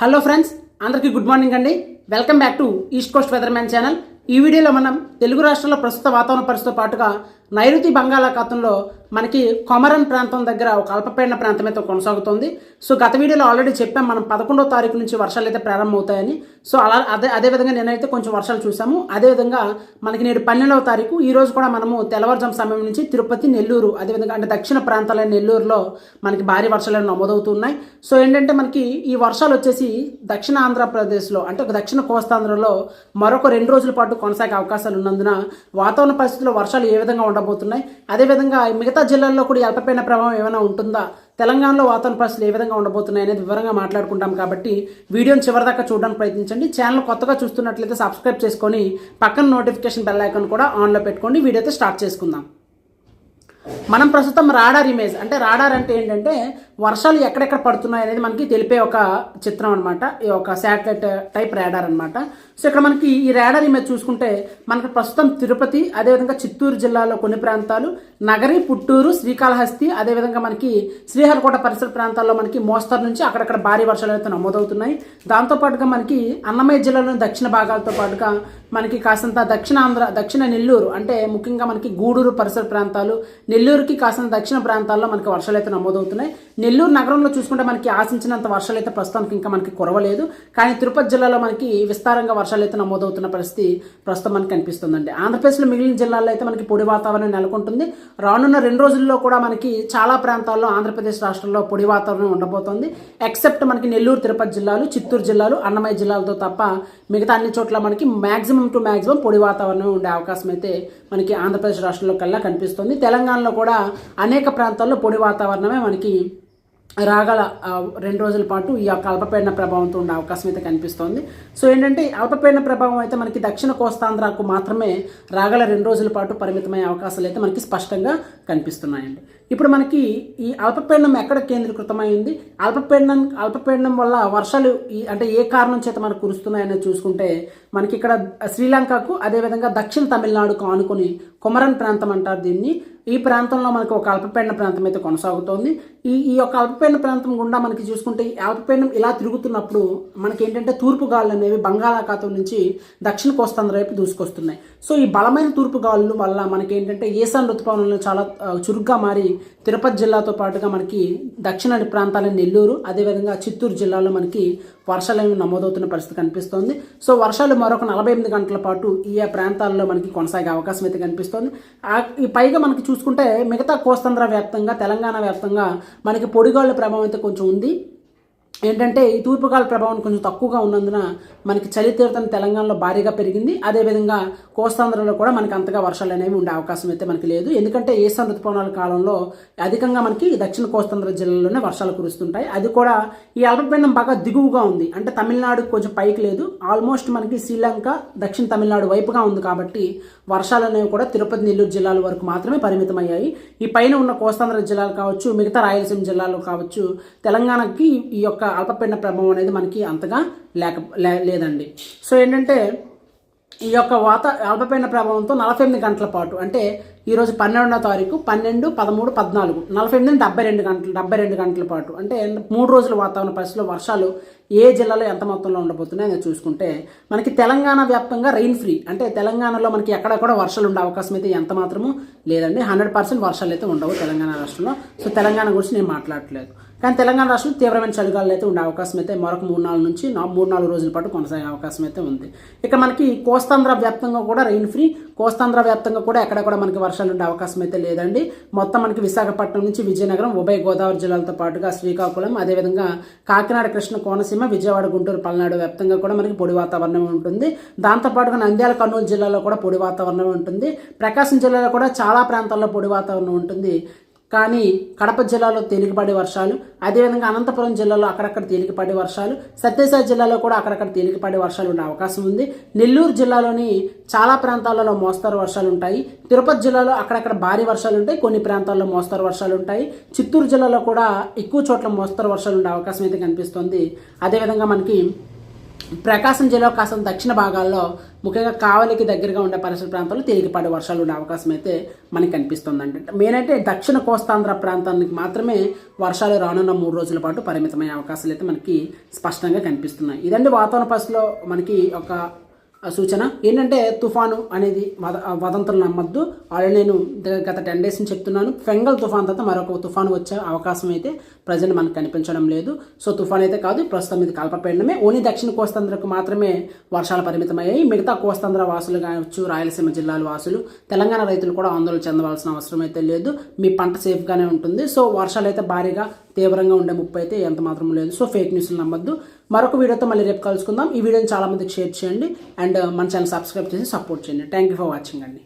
Hello friends అందరికీ good morning అండి. Welcome back to east coast weatherman channel. ఈ వీడియోలో మనం తెలుగు రాష్ట్రాల ప్రస్తుత వాతావరణ పరిస్థితితో పాటుగా నైరుతి బంగాళాఖాతంలో మనకి కొమరన్ ప్రాంతం దగ్గర ఒక అల్పపీడన ప్రాంతం అయితే కొనసాగుతుంది. సో గత వీడియోలో ఆల్రెడీ చెప్పాం మనం పదకొండో తారీఖు నుంచి వర్షాలు అయితే ప్రారంభమవుతాయని. సో అలా అదే అదేవిధంగా నేనైతే కొంచెం వర్షాలు చూసాము అదేవిధంగా మనకి నేడు పన్నెండవ తారీఖు ఈ రోజు కూడా మనము తెల్లవారుజాము సమయం నుంచి తిరుపతి నెల్లూరు అదేవిధంగా అంటే దక్షిణ ప్రాంతాలైన నెల్లూరులో మనకి భారీ వర్షాలు నమోదవుతున్నాయి. సో ఏంటంటే మనకి ఈ వర్షాలు వచ్చేసి దక్షిణ ఆంధ్రప్రదేశ్లో అంటే ఒక దక్షిణ కోస్తాంధ్రలో మరొక రెండు రోజుల పాటు కొనసాగే అవకాశాలు ఉన్నందున వాతావరణ పరిస్థితుల్లో వర్షాలు ఏ విధంగా ఉండవు ఉండబోతున్నాయి. అదేవిధంగా మిగతా జిల్లాల్లో కూడా అల్పపీడన ప్రభావం ఏమైనా ఉంటుందా? తెలంగాణలో వాతావరణ పరిస్థితులు ఏ విధంగా ఉండబోతున్నాయి అనేది వివరంగా మాట్లాడుకుంటాం కాబట్టి వీడియోని చివరిదాకా చూడడానికి ప్రయత్నించండి. ఛానల్ కొత్తగా చూస్తున్నట్లయితే సబ్స్క్రైబ్ చేసుకొని పక్కన నోటిఫికేషన్ బెల్ ఐకాన్ కూడా ఆన్లో పెట్టుకోండి. వీడియో అయితే స్టార్ట్ చేసుకుందాం. మనం ప్రస్తుతం రాడార్ ఇమేజ్ అంటే రాడార్ అంటే ఏంటంటే వర్షాలు ఎక్కడెక్కడ పడుతున్నాయి అనేది మనకి తెలిపే ఒక చిత్రం అనమాట ఈ ఒక శాటిలైట్ టైప్ రాడార్ అనమాట సో ఇక్కడ మనకి ఈ రాడార్ ఇమేజ్ చూసుకుంటే మనకి ప్రస్తుతం తిరుపతి అదేవిధంగా చిత్తూరు జిల్లాలో కొన్ని ప్రాంతాలు నగరి పుట్టూరు శ్రీకాళహస్తి అదేవిధంగా మనకి శ్రీహరికోట పరిసర ప్రాంతాల్లో మనకి మోస్తరు నుంచి అక్కడక్కడ భారీ వర్షాలు అయితే నమోదవుతున్నాయి. దాంతోపాటుగా మనకి అన్నమయ్య జిల్లాలోని దక్షిణ భాగాలతో పాటుగా మనకి కాసంత దక్షిణాంధ్ర దక్షిణ నెల్లూరు అంటే ముఖ్యంగా మనకి గూడూరు పరిసర ప్రాంతాలు నెల్లూరుకి కాసంత దక్షిణ ప్రాంతాల్లో మనకి వర్షాలు అయితే నమోదవుతున్నాయి. నెల్లూరు నగరంలో చూసుకుంటే మనకి ఆశించినంత వర్షాలు అయితే ప్రస్తుతానికి ఇంకా మనకి కురవలేదు. కానీ తిరుపతి జిల్లాలో మనకి విస్తారంగా వర్షాలు అయితే నమోదవుతున్న పరిస్థితి ప్రస్తుతం మనకి కనిపిస్తుందండి. ఆంధ్రప్రదేశ్లో మిగిలిన జిల్లాల్లో అయితే మనకి పొడి వాతావరణం నెలకొంటుంది. రానున్న రెండు రోజుల్లో కూడా మనకి చాలా ప్రాంతాల్లో ఆంధ్రప్రదేశ్ రాష్ట్రంలో పొడి వాతావరణం ఉండబోతోంది. ఎక్సెప్ట్ మనకి నెల్లూరు తిరుపతి జిల్లాలు చిత్తూరు జిల్లాలు అన్నమయ్య జిల్లాలతో తప్ప మిగతా అన్ని చోట్ల మనకి మ్యాక్సిమం టు మ్యాక్సిమం పొడి వాతావరణం ఉండే అవకాశం అయితే మనకి ఆంధ్రప్రదేశ్ రాష్ట్రంలో కల్లా కనిపిస్తుంది. తెలంగాణలో కూడా అనేక ప్రాంతాల్లో పొడి వాతావరణమే మనకి రాగల రెండు రోజుల పాటు ఈ యొక్క అల్పపీడన ప్రభావంతో ఉండే అవకాశం అయితే కనిపిస్తోంది. సో ఏంటంటే అల్పపీడన ప్రభావం అయితే మనకి దక్షిణ కోస్తాంధ్రకు మాత్రమే రాగల రెండు రోజుల పాటు పరిమితమయ్యే అవకాశాలు అయితే మనకి స్పష్టంగా కనిపిస్తున్నాయండి. ఇప్పుడు మనకి ఈ అల్పపీడనం ఎక్కడ కేంద్రీకృతమైంది అల్పపీడనం అల్పపీడనం వల్ల వర్షాలు ఈ అంటే ఏ కారణం చేత మనకు కురుస్తున్నాయని చూసుకుంటే మనకి ఇక్కడ శ్రీలంకకు అదేవిధంగా దక్షిణ తమిళనాడుకు ఆనుకొని కొమరన్ ప్రాంతం అంటారు దీన్ని. ఈ ప్రాంతంలో మనకు ఒక అల్పపీడన ప్రాంతం అయితే కొనసాగుతోంది. ఈ ఈ యొక్క అల్పపీడన ప్రాంతం గుండా మనకి చూసుకుంటే ఈ అల్పపీడనం ఇలా తిరుగుతున్నప్పుడు మనకి ఏంటంటే తూర్పు గాలులు అనేవి బంగాళాఖాతం నుంచి దక్షిణ కోస్తాంధ్ర వైపు దూసుకొస్తున్నాయి. సో ఈ బలమైన తూర్పు గాలుల వల్ల మనకి ఏంటంటే ఈశాన్ ఋతుపవనంలో చాలా చురుగ్గా మారి తిరుపతి జిల్లాతో పాటుగా మనకి దక్షిణ ప్రాంతాలైన నెల్లూరు అదేవిధంగా చిత్తూరు జిల్లాలో మనకి వర్షాలు అనేవి నమోదవుతున్న పరిస్థితి కనిపిస్తోంది. సో వర్షాలు మరొక నలభై ఎనిమిది గంటల పాటు ఈ ప్రాంతాల్లో మనకి కొనసాగే అవకాశం అయితే కనిపిస్తోంది. ఆ- ఈ పైగా మనకి చూసుకుంటే మిగతా కోస్తాంధ్ర వ్యాప్తంగా తెలంగాణ వ్యాప్తంగా మనకి పొడిగాళ్ళ ప్రభావం అయితే కొంచెం ఉంది. ఏంటంటే ఈ తూర్పుగాల ప్రభావం కొంచెం తక్కువగా ఉన్నందున మనకి చలి తీవ్రతను తెలంగాణలో భారీగా పెరిగింది. అదేవిధంగా కోస్తాంధ్రలో కూడా మనకి అంతగా వర్షాలు అనేవి ఉండే అవకాశం అయితే మనకి లేదు. ఎందుకంటే ఈశాన్ ఋతుపవనాల కాలంలో అధికంగా మనకి దక్షిణ కోస్తాంధ్ర జిల్లాలోనే వర్షాలు కురుస్తుంటాయి. అది కూడా ఈ అల్పపీడనం బాగా దిగువగా ఉంది. అంటే తమిళనాడు కొంచెం పైకి లేదు. ఆల్మోస్ట్ మనకి శ్రీలంక దక్షిణ తమిళనాడు వైపుగా ఉంది కాబట్టి వర్షాలు అనేవి కూడా తిరుపతి నెల్లూరు జిల్లాల వరకు మాత్రమే పరిమితమయ్యాయి. ఈ పైన ఉన్న కోస్తాంధ్ర జిల్లాలు కావచ్చు మిగతా రాయలసీమ జిల్లాలు కావచ్చు తెలంగాణకి ఈ యొక్క అల్పపీడన ప్రభావం అనేది మనకి అంతగా లేక లే- లేదండి. సో ఏంటంటే ఈ యొక్క వాత అల్పపీడన ప్రభావంతో నలభై ఎనిమిది గంటల పాటు అంటే ఈరోజు పన్నెండవ తారీఖు పన్నెండు పదమూడు పద్నాలుగు నలభై ఎనిమిది డెబ్బై రెండు గంటలు డెబ్బై రెండు గంటల పాటు అంటే మూడు రోజుల వాతావరణ పరిస్థితుల్లో వర్షాలు ఏ జిల్లాలో ఎంత మొత్తంలో ఉండబోతున్నాయో అని చూసుకుంటే మనకి తెలంగాణ వ్యాప్తంగా రెయిన్ ఫ్రీ అంటే తెలంగాణలో మనకి ఎక్కడ కూడా వర్షాలు ఉండే అవకాశం అయితే ఎంత మాత్రము లేదండి. హండ్రెడ్ పర్సెంట్ వర్షాలు అయితే ఉండవు తెలంగాణ రాష్ట్రంలో. సో తెలంగాణ గురించి నేను మాట్లాడట్లేదు. కానీ తెలంగాణ రాష్ట్రంలో తీవ్రమైన చలిగాలు అయితే ఉండే అవకాశం అయితే మరొక మూడు నాలుగు నుంచి మూడు నాలుగు రోజుల పాటు కొనసాగే అవకాశం అయితే ఉంది. ఇక మనకి కోస్తాంధ్ర వ్యాప్తంగా కూడా రెయిన్ ఫ్రీ కోస్తాంధ్ర వ్యాప్తంగా కూడా ఎక్కడ కూడా మనకి వర్షాలు ఉండే అవకాశం అయితే లేదండి. మొత్తం మనకి విశాఖపట్నం నుంచి విజయనగరం ఉభయ గోదావరి జిల్లాలతో పాటుగా శ్రీకాకుళం అదేవిధంగా కాకినాడ కృష్ణ కోనసీమ విజయవాడ గుంటూరు పల్నాడు వ్యాప్తంగా కూడా మనకి పొడి వాతావరణం ఉంటుంది. దాంతోపాటుగా నంద్యాల కర్నూలు జిల్లాలో కూడా పొడి వాతావరణం ఉంటుంది. ప్రకాశం జిల్లాలో కూడా చాలా ప్రాంతాల్లో పొడి వాతావరణం ఉంటుంది. కానీ కడప జిల్లాలో తేలికపాటి వర్షాలు అదేవిధంగా అనంతపురం జిల్లాలో అక్కడక్కడ తేలికపాటి వర్షాలు సత్యసాయి జిల్లాలో కూడా అక్కడక్కడ తేలికపాటి వర్షాలు ఉండే అవకాశం ఉంది. నెల్లూరు జిల్లాలోని చాలా ప్రాంతాలలో మోస్తరు వర్షాలు ఉంటాయి. తిరుపతి జిల్లాలో అక్కడక్కడ భారీ వర్షాలు ఉంటాయి. కొన్ని ప్రాంతాల్లో మోస్తరు వర్షాలు ఉంటాయి. చిత్తూరు జిల్లాలో కూడా ఎక్కువ చోట్ల మోస్తరు వర్షాలు ఉండే అవకాశం అయితే కనిపిస్తుంది. అదేవిధంగా మనకి ప్రకాశం జిల్లా కాస్త దక్షిణ భాగాల్లో ముఖ్యంగా కావలికి దగ్గరగా ఉండే పరిసర ప్రాంతాల్లో తేలికపాటి వర్షాలు ఉండే అవకాశం అయితే మనకి కనిపిస్తుందండి. మెయిన్ అయితే దక్షిణ కోస్తాంధ్ర ప్రాంతానికి మాత్రమే వర్షాలు రానున్న మూడు రోజుల పాటు పరిమితమయ్యే అవకాశాలు అయితే మనకి స్పష్టంగా కనిపిస్తున్నాయి. ఇదండి వాతావరణ పరిస్థితిలో మనకి ఒక సూచన. ఏంటంటే తుఫాను అనేది వద వదంతులు నమ్మద్దు ఆల్రెడీ నేను గత టెన్ డేస్ నుంచి చెప్తున్నాను. ఫెంగల్ తుఫాన్ తర్వాత మరొక తుఫాను వచ్చే అవకాశం అయితే ప్రజెంట్ మనకు కనిపించడం లేదు. సో తుఫాన్ అయితే కాదు ప్రస్తుతం ఇది కల్పపీడనమే. ఓన్లీ దక్షిణ కోస్తాంధ్రకు మాత్రమే వర్షాలు పరిమితమయ్యాయి. మిగతా కోస్తాంధ్ర వాసులు కావచ్చు రాయలసీమ జిల్లాల వాసులు తెలంగాణ రైతులు కూడా ఆందోళన చెందవలసిన అవసరం అయితే లేదు. మీ పంట సేఫ్గానే ఉంటుంది. సో వర్షాలు అయితే భారీగా తీవ్రంగా ఉండే ముప్పు అయితే ఎంత మాత్రం లేదు. సో ఫేక్ న్యూస్లు నమ్మద్దు. మరొక వీడియోతో మళ్ళీ రేపు కలుసుకుందాం. ఈ వీడియోని చాలామందికి షేర్ చేయండి. అండ్ అండ్ మన ఛానల్ సబ్స్క్రైబ్ చేసి సపోర్ట్ చేయండి. థ్యాంక్ యూ ఫర్ వాచింగ్ అండి.